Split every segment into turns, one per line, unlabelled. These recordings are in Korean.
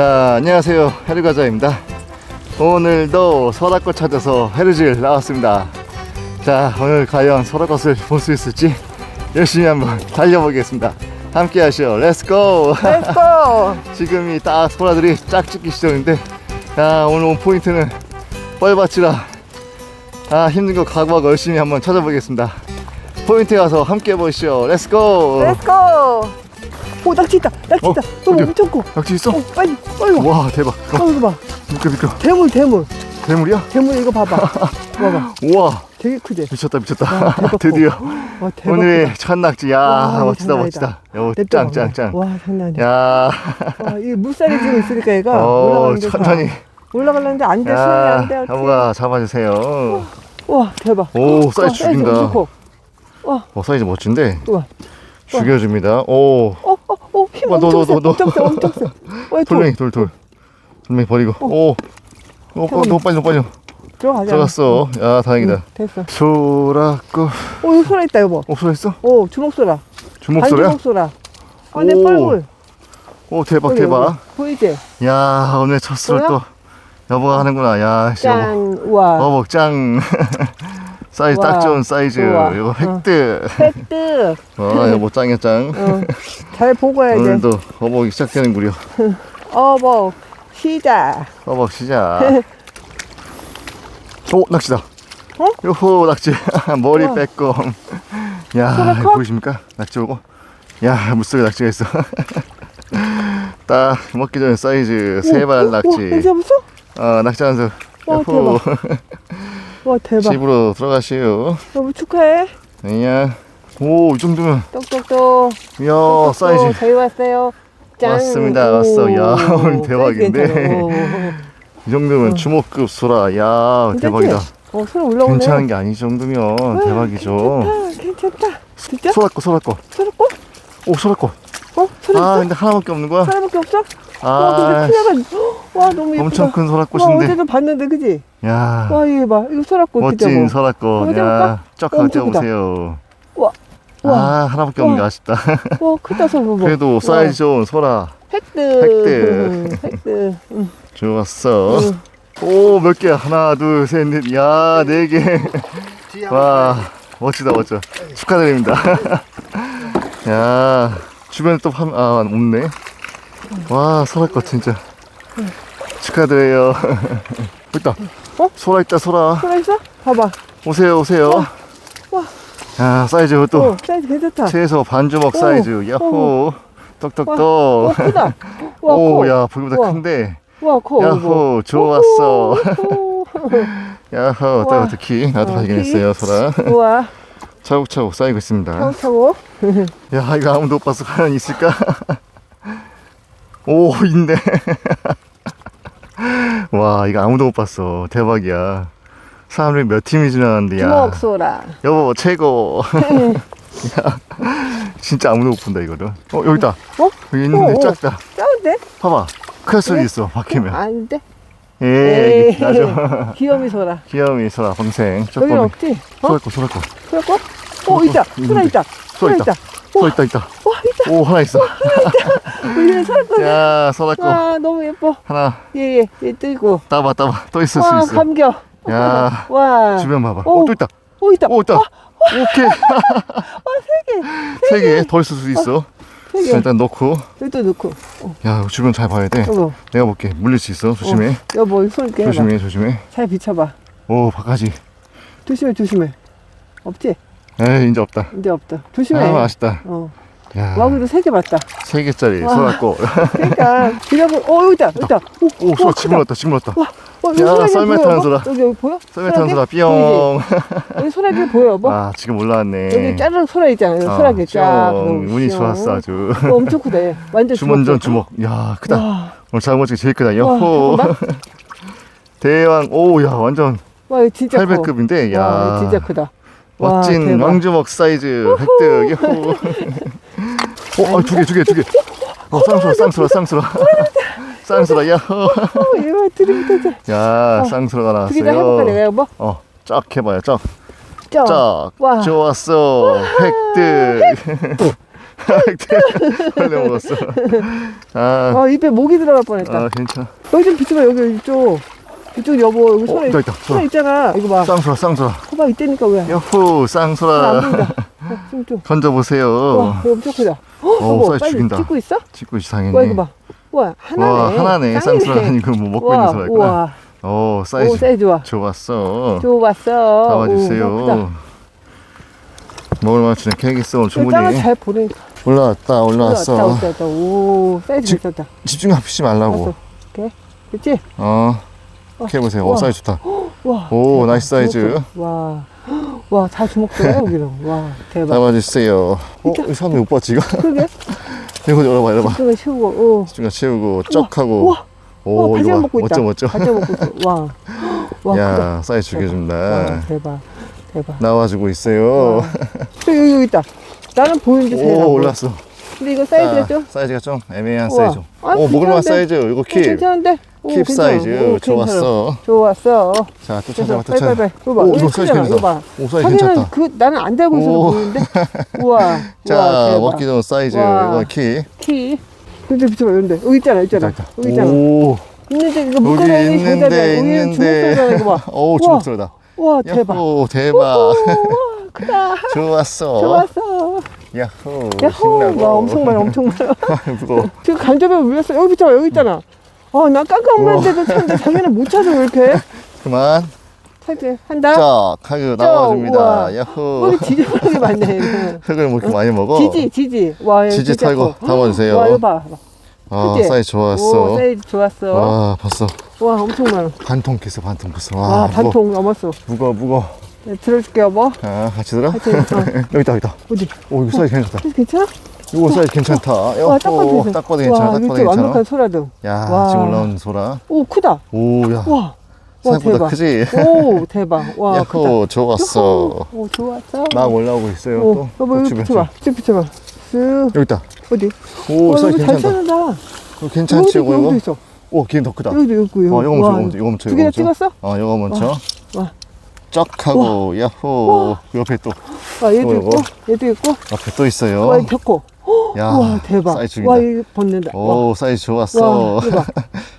자, 안녕하세요. 해루가자입니다. 오늘도 설악꽃 찾아서 해루질 나왔습니다. 자, 오늘 과연 설악꽃을 볼 수 있을지 열심히 한번 달려보겠습니다. 함께 하시오. 렛츠고!
렛츠고!
지금이 딱 소라들이 짝 찍기 시작인데, 야, 오늘 온 포인트는 뻘밭이라, 아, 힘든 거 각오하고 열심히 한번 찾아보겠습니다. 포인트에 가서 함께 보시오. 렛츠고!
렛츠고! 오 낙지 있다. 낙지
어,
있다. 너무
어디야?
엄청 커.
낙지 있어?
어, 빨리 빨리 와.
와, 대박. 어,
어, 이거 봐
미끄, 미끄.
대물 대물.
대물이야?
대물 이거 봐봐. 봐봐.
우와.
되게 크지?
미쳤다 미쳤다.
와, 대박
드디어.
와 대박
오늘의 첫 낙지 야
와, 이거
멋지다
장난
멋지다.
아니다.
요. 짱짱짱.
와 장난 아니야
야.
와, 이 물살이 지금 있으니까 얘가
어, 천천히.
올라가려는데 안돼 수영이
야
안돼
여보가 잡아주세요.
와 대박.
오 사이즈
와,
죽인다.
엄청 커.
어 사이즈 멋진데?
우와
죽여줍니다. 오.
어 어 어 힘
와, 너,
엄청
너,
세
너, 너.
엄청 세 엄청 세 와,
돌멩이 돌 돌 돌멩이 버리고. 오 오, 어, 너무 빨리 너무 빨리.
들어가자.
들어갔어. 야 다행이다.
응, 됐어.
소라꽃
오 여기 소라 있다 여보.
옥소라 있어?
오 주먹 소라.
주먹 소리야?
반주먹 소라. 안에
오,
뻘물.
오 대박
여기,
대박.
여기. 보이지?
야 오늘 첫또
뭐야?
여보가 하는구나. 야 씨, 여보.
짠 우와.
어복 짱 사이즈 딱
우와.
좋은 사이즈
우와.
이거 획득
획득
와 여보 짱이야 짱
어, 잘 보고 해야 돼
오늘도 어복이 시작되는 구려
어버 시작
어복 시작 오 낚시다
어?
요호 낚시 머리
우와.
빼꼼 야
커?
보이십니까 낚시 오고 야 물속에 낚시가 있어 딱 먹기 전에 사이즈 세발
와,
낚시
이제 무슨?
어 낚시 한수
와,
요호
와 대박
집으로 들어가시오
너무 축하해
야 오, 이 정도면,
똑똑똑
이야,
똑똑똑.
사이즈.
저희 왔어요 짠
왔습니다,
오.
왔어. 야, 오늘 대박인데. 이 정도면 주먹급 소라. 야,
괜찮지?
대박이다.
어 소리 올라오네
괜찮은 게 아니, 이 정도면 대박이죠.
괜찮다 괜찮다 진짜?
소라꽃, 소라꽃.
소라꽃?
오, 소라꽃.
어? 소라
아,
있어?
근데 하나밖에 없는 거야?
사람밖에 없어? 와
아,
근데 큰일나 와 너무 예쁘다
엄청
큰와
소라꽃인데.
어제도 봤는데 그지?
야,
와 이거 봐 이거 소라꽃
멋진? 소라꽃.
한번
야? 쫙
어,
떼어보세요.
와, 와.
아, 하나밖에 없는 게
와.
아쉽다.
와 크다 소보
그래도 사이즈 좋은 소라.
획득
획득.
획득 응,
좋았어.
응.
오, 몇 개야? 하나, 둘, 셋, 넷. 야, 네 개. 와, 멋지다, 멋져. 축하드립니다. 야, 주변에 또 한, 아, 없네. 와, 소라꽃 진짜. 축하드려요. 있다.
어?
소라 있다, 소라.
소라 있어? 봐봐
오세요, 오세요.
와.
야, 사이즈 또
어 사이즈 괜찮다
최소 반주먹
오,
사이즈. 야호.
와
똑똑똑.
크다
오,
와커
야, 보기보다
우와.
큰데.
와 커
야호, 좋았어.
오,
야호,
우와.
또 특히 나도
어,
발견했어요, 소라.
우와
차곡차곡 쌓이고 있습니다.
차고차고
야, 이거 아무도 못 봤어. 과연 있을까? 오, 있네. 와, 이거 아무도 못 봤어. 대박이야. 사람들이 몇 팀이 지나갔는데, 야.
주먹 소라
여보, 최고. 야, 진짜 아무도 못 본다, 이거를. 어, 여기 있다.
어?
여기 있는데
어, 어.
작다.
짜운데?
봐봐. 클 수도
그래?
있어, 박히면.
아닌데
에이, 나죠.
귀염이 소라
귀여움이 소라, 방생.
여기
쪼꼬미.
없지? 어?
소라꽃, 소라꽃.
소라꽃? 어 있다 소라 있다
소라 있다. 소라 있다, 있다.
와
오, 하나 있어.
여기 소라꽃
야, 소라꽃.
와 너무 예뻐
하나.
예예 얘 뜨고
따봐, 따봐. 또 있을 와수 있어.
감겨
야,
와
주변 봐봐.
오.
오, 또 있다.
오 있다
오, 있다. 오케이. 세 개. 더 있을 수 있어.
세 개
자, 일단 넣고.
여기 또 넣고
야, 이거 주변 잘 봐야 돼.
여보
내가 볼게. 물릴 수 있어. 조심해.
어, 여보 손 이렇게 해봐
조심해, 조심해.
잘 비춰봐
오, 바가지.
조심해 조심해 없지?
에이, 이제 없다.
이제 없다 조심해
아, 아쉽다.
어.
야,
와 그래도 세개 봤다
세 개짜리
와.
소라꽃.
그러니까 이러고 어 여기 있다 여기 있다 오,
오, 소라
와,
침 물었다, 침 물었다.
와, 어, 여기
야,
소라게
썰매
보여, 여보?
소라.
여기 여기 보여?
썰매 타는 소라,
보이지?
뿅.
여기 소라게 보여 뭐?
아, 지금 올라왔네.
여기 자르는 소라 있잖아 여기
아,
소라게 쫙
뿅. 운이
뿅.
좋았어, 아주.
어, 엄청 크다 얘. 완전
주먼전
주먹.
야, 크다.
와,
오늘 작은 것 중에 제일 크다.
와,
여호.
잠깐만.
대왕. 오, 야, 완전
와 이거 진짜 커
800급인데. 야.
와 이거 진짜 크다 와,
멋진
대박.
왕주먹 사이즈 획득. 어, 아, 두 개, 두 개, 두 개. 어, 쌍수라, 쌍수라, 쌍수라. 쌍수라, 야호.
어 얘가 들이붙어져
야,
어,
쌍수라가
두개 다 해볼까 내가
나왔어요.
여보?
어, 쫙 해봐요, 쫙.
쫙
쫙.
와.
좋았어. 획득. 원래 먹었어. 아,
아 입에 목이 들어갈 뻔했다.
아 괜찮아.
여기 좀 비춰봐 여기 이쪽. 이쪽 여보 여기
어,
손에
있다, 있다.
손에 있잖아. 이거 봐.
쌍소라, 쌍소라.
봐봐 이때니까 왜?
여호,
안
쌍소라.
어, 좀 좀.
던져보세요.
와 이거 엄청 크다.
어,
여보
사이즈
빨리
죽인다.
찍고 있어?
찍고 있어, 당연히.
와 이거 봐. 와 하나네.
와, 하나네. 아니고 뭐 먹고
와,
있는 소라였구나.
우와.
오, 사이즈.
오 사이즈 좋아.
좋았어.
좋았어.
잡아주세요. 먹을 케이크 있어, 오늘
그 짱을
충분히.
잘 보내니까.
올라왔다, 올라왔어.
올라왔다, 올라왔다. 오 사이즈
지-
괜찮다.
집중하지 말라고.
오케이. 그치?
어. 해보세요. 오,
와.
사이즈 좋다.
와.
오,
대박.
나이스 사이즈.
와. 와, 다 주먹줘요, 여기는. 와, 대박.
잡아주세요. 어, 이 사람이 못 봤지, 이거?
그러게.
이거 열어봐, 열어봐.
이거 치우고, 어.
집중가 채우고, 쩍 하고.
우와.
오,
와,
이거 봐.
먹고 있다.
멋져.
바지락 먹고 있어. 와. 와,
야,
크다.
사이즈
와,
죽여준다.
대박. 대박.
나와주고 있어요.
와. 여기, 여기, 있다. 나는 보이는데 잘안
오,
보여.
올랐어.
근데 이거 사이즈가
자,
좀?
사이즈가 좀 애매한
우와.
사이즈.
아,
오, 먹을만한
괜찮은데?
사이즈. 이거
어,
킵.
괜찮은데? 오,
킵. 사이즈.
오.
좋았어.
좋았어.
자, 또 찾아봐, 또 찾아봐.
빨리, 빨리. 이거 봐.
오,
이거
사이즈 괜찮다.
봐.
오, 사이즈 괜찮다.
그, 나는 안 달고 있어서
오.
보이는데? 우와.
자. 먹기 좋은 사이즈.
와.
이거 키.
키. 근데 비춰봐, 이런데. 여기 있잖아, 있잖아. 여기 있잖아.
오,
있는데 이거 묶어놓은
있는데, 있는데.
이거 봐.
오, 주먹소리다.
와, 대박.
야호, 대박.
와, 크다.
좋았어.
좋았어.
야호.
야호. 와, 엄청 많아, 엄청 많아.
무거워.
지금 간접에 물렸어. 여기 비춰봐, 여기 있잖아. 아, 난 깜깜한데도 찾는데 자기는 못 찾아, 왜 이렇게?
그만.
찾지. 한다.
쫙 하고 나와줍니다.
우와.
야호.
머리 지저분하게 많네. 이거.
흙을 뭐 이렇게 많이 먹어?
지지, 지지. 와, 이거
지지
진짜
털고
커.
담아주세요.
와, 이거 봐.
아,
그치?
사이즈
오,
좋았어.
사이즈 좋았어. 와,
와, 봤어.
엄청 많아.
반통 깼어, 반통 깼어. 와,
와. 반통 넘었어.
무거워, 무거워.
네, 들어줄게, 여보.
아, 같이 들어?
같이, 어.
여기 있다, 여기 있다.
어디?
오, 이거 사이즈 괜찮다.
괜찮아?
이거 사이즈 괜찮다.
와. 딱 봐도 괜찮아.
딱 봐도 괜찮아,
와,
딱 봐도
진짜 완벽한
괜찮아.
소라등.
야,
와.
지금 올라온 소라.
오, 크다.
오, 야.
와. 와,
생각보다
대박.
크지?
오, 대박. 와, 크다.
야호, 좋았어.
오, 좋았어.
막 올라오고 있어요.
오,
또.
여보,
또
여기
주변
비춰봐. 쭉 비춰봐. 쓱.
여기 있다.
어디?
오,
와,
사이즈
여기 잘
괜찮다.
찾는다.
괜찮지,
여기도,
이거?
여기도
이거?
있어.
오, 걔는 더 크다.
여기도 있고, 여기.
어, 이거 먼저,
와,
이거 먼저, 이거 먼저.
두 개나
먼저.
찍었어?
어, 이거 먼저.
와.
쩍 하고, 야호. 그 옆에 또,
와, 얘도 있고, 얘도 있고.
옆에 또 있어요.
와, 이 벽고.
야,
와, 대박.
사이즈 죽인다.
와, 이거 벗는다. 와,
오, 사이즈 좋았어.
와, 대박.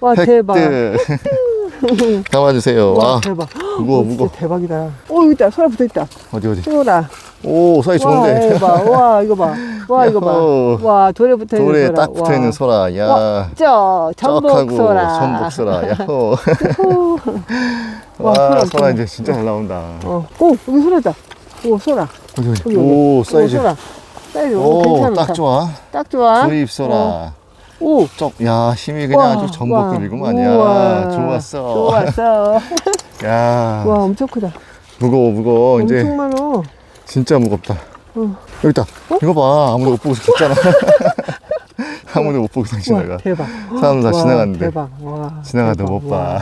와, 대박.
담아주세요.
와,
와,
대박.
무거워,
와, 진짜
무거워.
대박이다. 오, 여기 있다. 소라 붙어 있다.
어디, 어디.
소라.
오, 사이즈
와,
좋은데.
대박. 와, 이거 봐. 와, 이거. 봐. 와, 돌에 붙어 있는
돌에
소라.
딱 붙어 있는
와.
소라. 야.
와, 저, 전복 소라.
전복 소라. 야호.
후. 와,
와,
소라
소라 이제 진짜 잘 나온다.
어, 오, 여기 소라다. 오, 소라.
어디, 어디. 오, 사이즈.
오, 소라. 사이즈. 오,
오,
괜찮다.
딱 좋아.
딱 좋아.
조립 소라.
오.
쪽, 야, 힘이 그냥
와,
아주 전복급이구만.
와.
야. 좋았어.
좋았어.
야,
와, 엄청 크다.
무거워, 무거워. 이제
엄청 많어.
진짜 무겁다.
어.
여기 있다. 이거 봐. 아무도 못 보고 있잖아. 아무도 못 보고 상
와,
지나가.
대박.
사람 다
와,
지나갔는데.
대박. 와.
지나가도
대박.
못 봐.
와,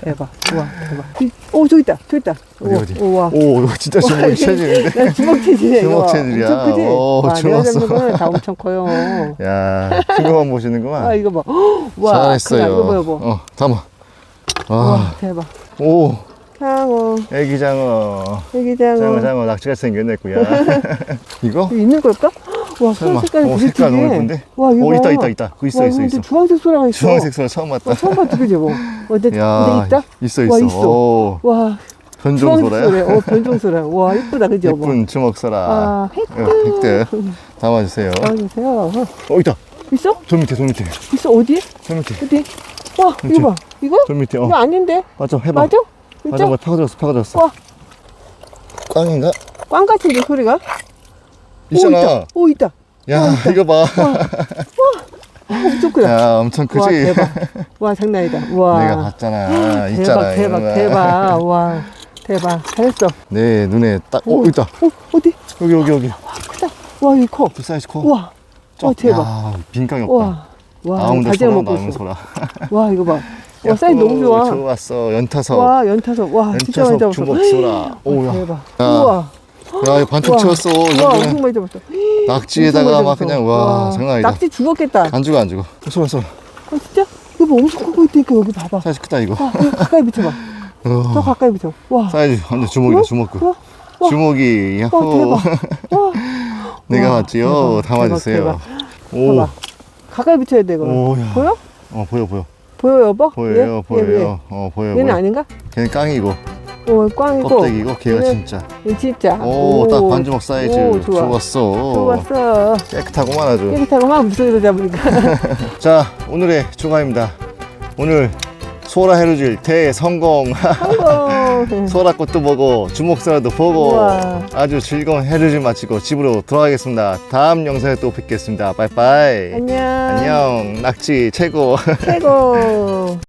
대박. 와, 대박. 이- 오, 저기 있다. 저기 있다.
어디,
오,
어디?
오, 와.
오, 이거 진짜 주먹이 체질인데?
나 주먹 체질이야. 이거.
주먹 체질이야.
엄청 크지?
오,
와, 내가
좋았어.
거는 다 엄청 커요.
야, 큰 것만
아,
보시는구만.
이거 봐. 와,
잘했어요.
크다. 이거 봐, 여보.
어, 담아.
와,
와,
대박.
오,
상어,
애기 장어.
애기장어.
장어, 장어, 낙지가 생겼네, 꾸야. 이거?
있는 걸까? 와,
설마.
색깔이
오,
되게
색깔 너무
특이해.
예쁜데?
와, 이거
오, 있다,
봐.
있다, 있다. 그 있어,
와,
있어,
이거
있어.
주황색 소라가 있어.
주황색 소라 처음 봤다.
와, 처음 봤지, 그지, 뭐. 어, 근데,
야,
근데 있다?
있어,
와,
있어.
있어.
오,
와,
변종
주황색
소라야?
소라. 어, 변종 소라. 와, 이쁘다, 그지.
예쁜 주먹 소라.
아,
어, 획득. 담아주세요.
나와주세요. 어,
어, 있다.
있어?
저 밑에, 저 밑에.
있어, 어디?
저 밑에.
어디? 와,
그치?
이거 봐. 이거?
저 밑에. 어,
이거 아닌데?
맞아, 해봐.
맞아?
맞아,
진짜?
맞아. 파가졌어, 파가졌어.
와.
꽝인가?
꽝 같은데, 소리가?
있잖아.
오, 있다. 오, 있다.
야, 이거 봐.
아, 엄청 크다.
야, 엄청 크지?
와, 대박. 와, 장난 아니다. 와.
내가 봤잖아. 있잖아.
대박, 대박. 와, 대박. 잘했어.
내 눈에 딱, 어,
오.
있다.
어, 어디?
여기, 여기, 여기.
크다. 와, 이거 커.
그 사이즈 커.
와,
쩍.
와, 대박.
야, 빈깡이 없다.
와, 와,
소라,
먹고 있어. 와, 이거 봐. 와, 사이즈 너무 좋아.
좋았어. 연타석.
와, 연타석. 와, 진짜 많이
연타석
잡았어.
주먹 소라. 오, 야.
대박.
야.
우와.
야, 이거 반쪽
와.
채웠어.
와, 엄청 많이 잡았어.
낙지에다가
엄청
막
많이
그냥,
잡았어.
와, 장난 아니다.
낙지 죽었겠다.
안 죽어, 안 죽어. 소라, 소라.
아, 진짜? 이거 뭐 엄청 크고 있다니까, 여기 봐봐.
사이즈 크다, 이거.
와, 이거 가까이 붙여봐.
어.
저 가까이 붙여. 와,
사이즈 완전 주먹이다, 주먹급.
와, 와.
주먹이,
와,
야호.
대박. 와,
내가
와,
맞지요?
대박,
담아주세요.
대박,
오,
봐봐. 가까이 붙여야 돼.
오, 야.
보여?
어, 보여, 보여.
보여, 여보?
보여요,
얘? 얘,
보여요. 어, 보여,
얘. 얘는
보여.
아닌가?
걔는 깡이고,
어, 꽝이고.
껍데기고, 걔가
얘는
진짜.
얘 진짜.
오, 딱 반주먹 사이즈.
오, 좋아.
좋았어.
좋았어.
깨끗하고만 아주.
깨끗하고 막 물속에서 잡으니까.
자, 오늘의 초과입니다. 오늘 소라 해루질 대성공.
성공.
소라꽃도 보고 주먹사라도 보고
우와.
아주 즐거운 해루질 마치고 집으로 돌아가겠습니다. 다음 영상에 또 뵙겠습니다. 빠이빠이.
안녕.
안녕. 낙지 최고.
최고.